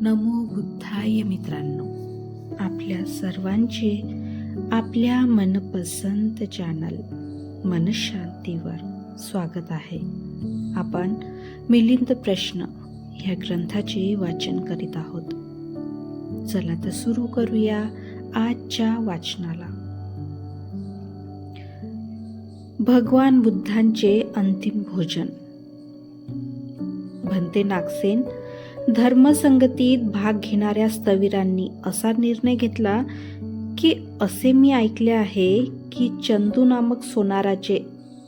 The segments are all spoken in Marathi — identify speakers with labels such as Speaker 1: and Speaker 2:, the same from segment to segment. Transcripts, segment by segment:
Speaker 1: नमो बुद्धाय मित्रांनो. आपल्या सर्वांचे आपल्या मनपसंत चॅनल मनशांतीवर स्वागत आहे. आपण मिलिंद प्रश्न ह्या ग्रंथाचे वाचन करीत आहोत. चला तर सुरू करूया आजच्या वाचनाला. भगवान बुद्धांचे अंतिम भोजन. भंते नागसेन धर्मसंगतीत भाग घेणाऱ्या स्थविरांनी असा निर्णय घेतला की असे मी ऐकले आहे की चंदू नामक सोनाराचे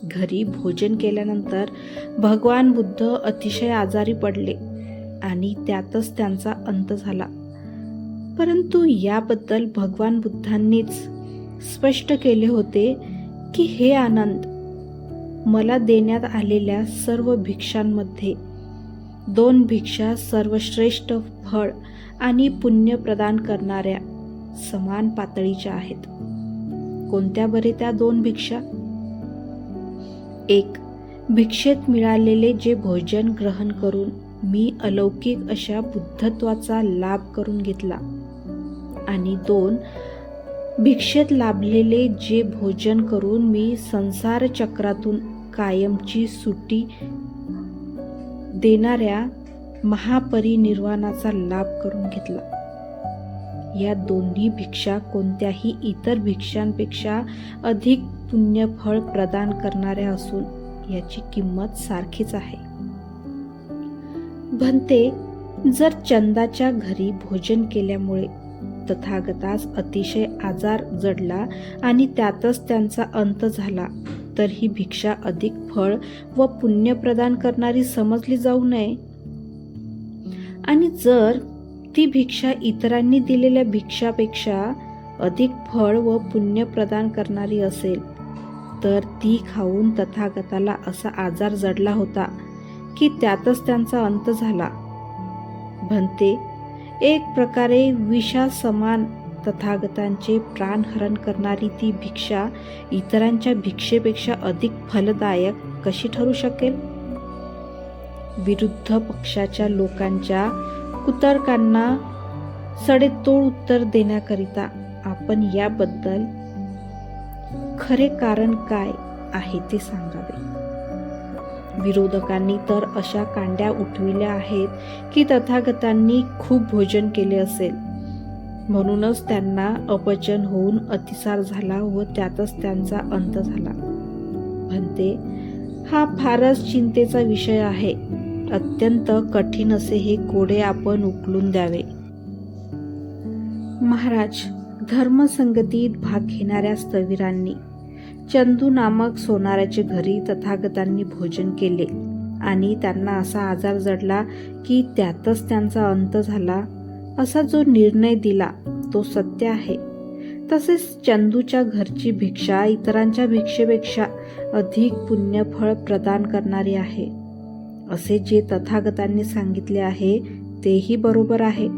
Speaker 1: घरी भोजन केल्यानंतर भगवान बुद्ध अतिशय आजारी पडले आणि त्यातच त्यांचा अंत झाला. परंतु याबद्दल भगवान बुद्धांनीच स्पष्ट केले होते की हे आनंद मला देण्यात आलेल्या सर्व भिक्षांमध्ये दोन भिक्षा सर्वश्रेष्ठ फळ आणि पुण्य प्रदान करणाऱ्या समान पातळीच्या आहेत. कोणत्या बरे त्या दोन भिक्षा? एक भिक्षेत मिळालेले जे भोजन ग्रहण करून मी अलौकिक अशा बुद्धत्वाचा लाभ करून घेतला. आणि दोन भिक्षेत लाभलेले जे भोजन करून मी संसार चक्रातून कायमची सुटी देणाऱ्या महापरिनिर्वाणाचा लाभ करून घेतला. या दोन्ही भिक्षा कोणत्याही इतर भिक्षांपेक्षा अधिक पुण्यफळ प्रदान करणाऱ्या असून याची किंमत सारखीच आहे. भंते जर चंदाच्या घरी भोजन केल्यामुळे तथागतास अतिशय आजार जडला आणि त्यातच त्यांचा अंत झाला तर ही भिक्षा अधिक फळ व पुण्य प्रदान करणारी समजली जाऊ नये. आणि जर ती भिक्षा इतरांनी दिलेल्या भिक्षापेक्षा अधिक फळ व पुण्य प्रदान करणारी असेल तर ती खाऊन तथागताला असा आजार जडला होता की त्यातच त्यांचा अंत झाला. भंते एक प्रकारे विषा समान तथागतांचे प्राणहरण करणारी ती भिक्षा इतरांच्या भिक्षेपेक्षा अधिक फलदायक कशी ठरू शकेल? विरुद्ध पक्षाच्या लोकांच्या कुतर्कांना सडेतोड उत्तर देण्याकरिता आपण याबद्दल खरे कारण काय आहे ते सांगावे. विरोधकांनी तर अशा कांड्या उठविल्या आहेत की तथागतांनी खूप भोजन केले असेल. म्हणूनच त्यांना अपचन होऊन अतिसार झाला व त्यातच त्यांचा अंत झाला. म्हणते हा फारच चिंतेचा विषय आहे. अत्यंत कठीण असे हे कोडे आपण उकलून द्यावे. महाराज धर्मसंगतीत भाग घेणाऱ्या स्थविरांनी चंदू नामक सोनाऱ्याचे घरी तथागतांनी भोजन केले आणि त्यांना असा आजार जडला की त्यातच त्यांचा अंत झाला असा जो निर्णय दिला तो सत्य आहे. तसेच चंदूच्या घरची भिक्षा इतरांच्या भिक्षेपेक्षा अधिक पुण्यफळ प्रदान करणारी आहे. असे जे तथागतांनी सांगितले आहे तेही बरोबर आहे.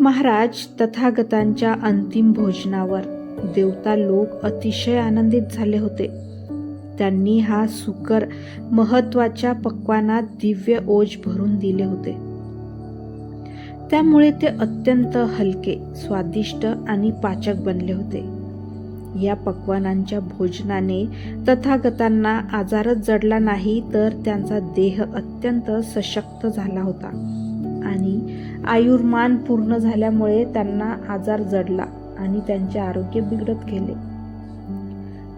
Speaker 1: महाराज तथागतांच्या अंतिम भोजनावर देवता लोक अतिशय आनंदित झाले होते. त्यांनी हा सुकर महत्त्वाच्या पक्वानात दिव्य ओज भरून दिले होते. त्यामुळे ते अत्यंत हलके स्वादिष्ट आणि पाचक बनले होते. या पक्वानांच्या भोजनाने तथागतांना आजारच जडला नाही तर त्यांचा देह अत्यंत सशक्त झाला होता आणि आयुर्मान पूर्ण झाल्यामुळे त्यांना आजार जडला आणि त्यांचे आरोग्य बिघडत गेले.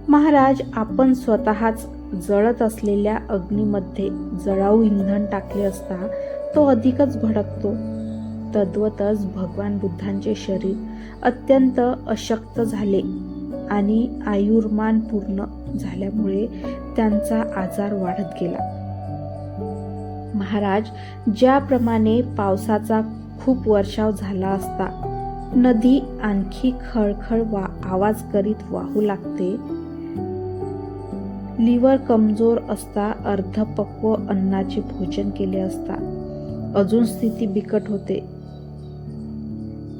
Speaker 1: महाराज आपण स्वतःच जळत असलेल्या अग्नीमध्ये जळाऊ इंधन टाकले असता तो अधिकच भडकतो. तद्वतच भगवान बुद्धांचे शरीर अत्यंत अशक्त झाले आणि आयुर्मान पूर्ण झाल्यामुळे त्यांचा आजार वाढत गेला. महाराज ज्याप्रमाणे पावसाचा खूप वर्षाव झाला असता नदी आणखी खळखळ वा आवाज करीत वाहू लागते. लिव्हर कमजोर असता अर्धपक्व अन्नाचे भोजन केले असता अजून स्थिती बिकट होते.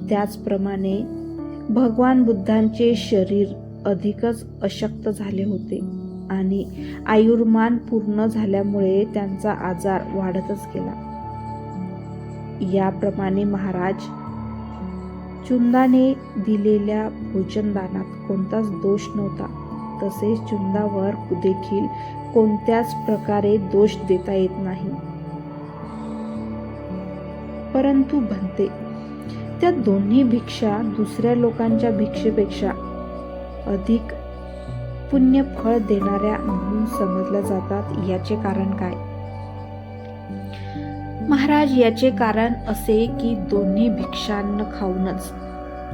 Speaker 1: त्याचप्रमाणे भगवान बुद्धांचे शरीर अधिकच अशक्त झाले होते आणि आयुर्मान पूर्ण झाल्यामुळे त्यांचा आजार वाढतच गेला. याप्रमाणे महाराज चुंदाने दिलेल्या भोजनदानात कोणताच दोष नव्हता. तसेच चुंदावर देखील कोणत्याच प्रकारे दोष देता येत नाही. परंतु भंते त्या दोन्ही भिक्षा दुसऱ्या लोकांच्या भिक्षेपेक्षा अधिक पुण्य फळ देणाऱ्या म्हणून समजल्या जातात याचे कारण काय? महाराज याचे कारण असे की दोन्ही भिक्षांना खाऊनच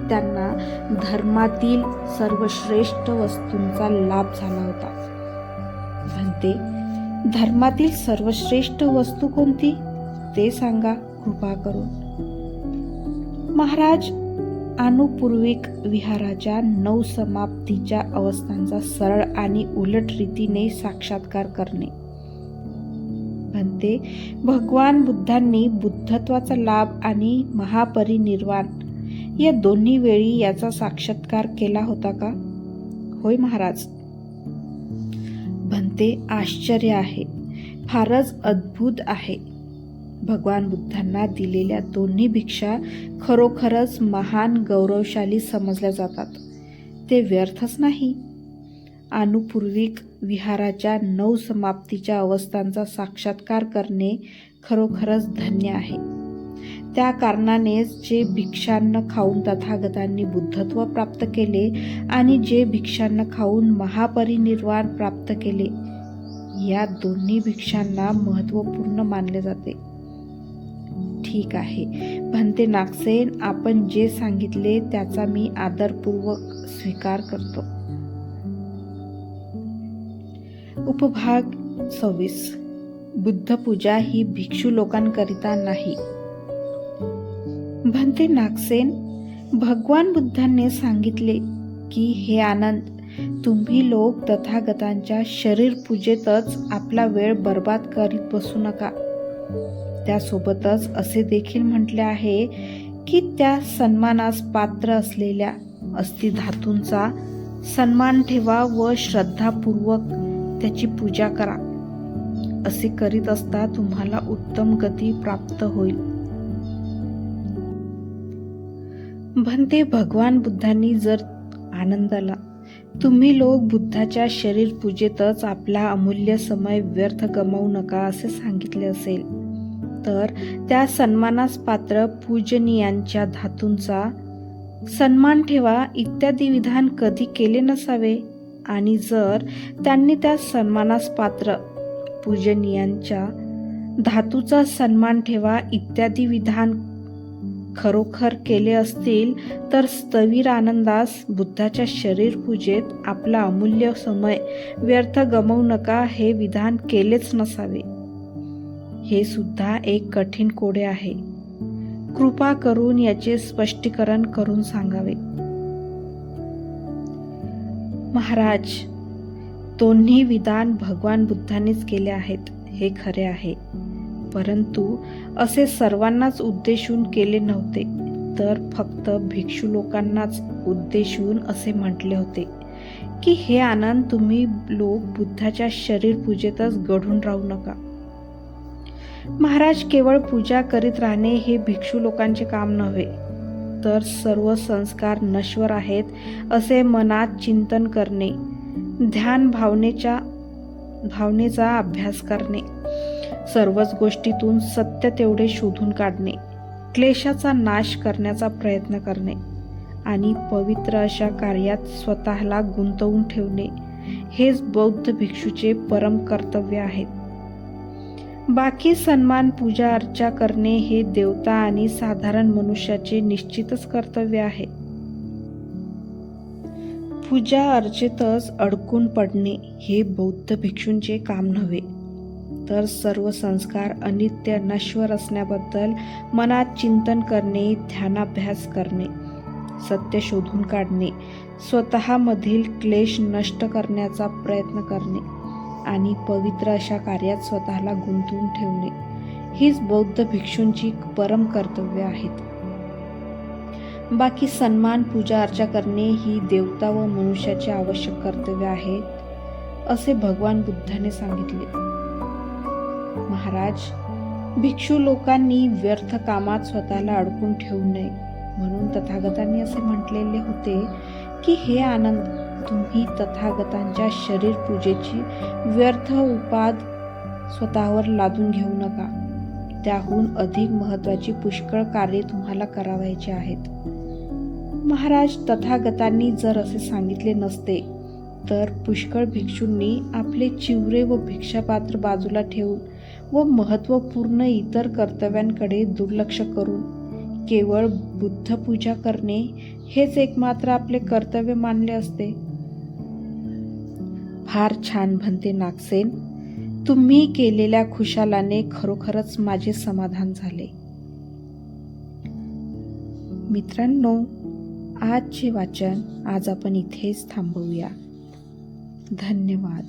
Speaker 1: त्यांना धर्मातील सर्वश्रेष्ठ वस्तूंचा लाभ झाला होता. म्हणते धर्मातील सर्वश्रेष्ठ वस्तू कोणती? ते सांगा कृपा करून. महाराज अनुपूर्विक विहाराच्या नऊ समाप्तीच्या अवस्थांचा सरळ आणि उलट रीतीने साक्षात्कार करणे. म्हणते भगवान बुद्धांनी बुद्धत्वाचा लाभ आणि महापरिनिर्वाण या दोन्ही वेळी याचा साक्षात्कार केला होता का? होय महाराज. म्हणते आश्चर्य आहे. फारच अद्भुत आहे. भगवान बुद्धांना दिलेल्या दोन्ही भिक्षा खरोखरच महान गौरवशाली समजल्या जातात. ते व्यर्थच नाही. अनुपूर्विक विहाराच्या नऊ समाप्तीच्या अवस्थांचा साक्षात्कार करणे खरोखरच धन्य आहे. त्या कारणानेच जे भिक्षांना खाऊन तथागतांनी बुद्धत्व प्राप्त केले आणि जे भिक्षांना खाऊन महापरिनिर्वाण प्राप्त केले या दोन्ही भिक्षांना महत्त्वपूर्ण मानले जाते. ठीक आहे. भन्ते नागसेन आपण जे सांगितले त्याचा मी आदरपूर्वक स्वीकार करतो. उपभाग सव्वीस. बुद्ध पूजा ही भिक्षू लोकांकरिता नाही. भंते नागसेन भगवान बुद्धांनी सांगितले की हे आनंद तुम्ही लोक तथागतांच्या शरीर पूजेतच आपला वेळ बर्बाद करीत बसू नका. त्यासोबतच असे देखील म्हटले आहे की त्या सन्मानास पात्र असलेल्या अस्थिधातूंचा सन्मान ठेवा व श्रद्धापूर्वक त्याची पूजा करा. असे करीत असता तुम्हाला उत्तम गती प्राप्त होईल. म्हणते भगवान बुद्धांनी जर आनंदाला तुम्ही लोक बुद्धाच्या शरीर पूजेतच आपला अमूल्य समय व्यर्थ गमावू नका असे सांगितले असेल. तर त्या सन्मानास पात्र पूजनीयांच्या धातूंचा सन्मान ठेवा इत्यादी विधान कधी केले नसावे? आणि जर त्यांनी त्या सन्मानास पात्र पूजनीयांच्या धातूचा सन्मान ठेवा इत्यादी विधान खरोखर केले असतील तर स्थवीर आनंदास बुद्धाच्या शरीर पूजेत आपला अमूल्य समय व्यर्थ गमवू नका हे विधान केलेच नसावे. हे सुद्धा एक कठीण कोडे आहे. कृपा करून याचे स्पष्टीकरण करून सांगावे. महाराज दोन्ही विधान भगवान बुद्धांनीच केले आहेत हे खरे आहे. परंतु असे सर्वांनाच उद्देशून केले नव्हते तर फक्त भिक्षू लोकांनाच उद्देशून असे म्हटले होते की हे आनंद तुम्ही लोक बुद्धाच्या शरीर पूजेतच घडून राहू नका. महाराज केवळ पूजा करीत राहणे हे भिक्षू लोकांचे काम नव्हे तर सर्व संस्कार नश्वर आहेत असे मनात चिंतन करणे ध्यान भावनेच्या भावनेचा अभ्यास करणे सर्वच गोष्टीतून सत्य तेवढे शोधून काढणे क्लेशाचा नाश करण्याचा प्रयत्न करणे आणि पवित्र अशा कार्यात स्वतःला गुंतवून ठेवणे हेच बौद्ध भिक्षूचे परम कर्तव्य आहेत बाकी सन्मान पूजा अर्चा करणे हे देवता आणि साधारण मनुष्याचे निश्चितच कर्तव्य आहे. पूजा अर्चेतच अडकून पडणे हे बौद्ध भिक्षूंचे काम नव्हे. तर सर्व संस्कार अनित्य नश्वर असण्याबद्दल मनात चिंतन करणे ध्यानाभ्यास करणे सत्य शोधून काढणे स्वतःमधील क्लेश नष्ट करण्याचा प्रयत्न करणे. आणि पवित्र अशा कार्यात स्वतःला गुंतवून ठेवणे. हीच बौद्ध भिक्षूंची परम कर्तव्य आहेत. बाकी सन्मान पूजा अर्चा करणे ही देवता व मनुष्याचे आवश्यक कर्तव्य आहे असे भगवान बुद्धाने सांगितले. महाराज भिक्षू लोकांनी व्यर्थ कामात स्वतःला अडकून ठेवू नये म्हणून तथागतांनी असे म्हटलेले होते की हे आनंद तुम्ही तथागतांच्या शरीर पूजेची व्यर्थ उपाद स्वतःवर लादून घेऊ नका. त्याहून अधिक महत्वाची पुष्कळ कार्ये तुम्हाला करावायची आहेत. महाराज तथागतांनी जर असे सांगितले नसते तर पुष्कळ भिक्षूंनी आपले चिवरे व भिक्षापात्र बाजूला ठेवून व महत्त्वपूर्ण इतर कर्तव्यांकडे दुर्लक्ष करून केवळ बुद्धपूजा करणे हेच एकमात्र आपले कर्तव्य मानले असते. फार छान म्हणते नागसेन. तुम्ही केलेल्या खुशालाने खरोखरच माझे समाधान झाले. मित्रांनो आजचे वाचन आज आपण इथेच थांबवूया. धन्यवाद.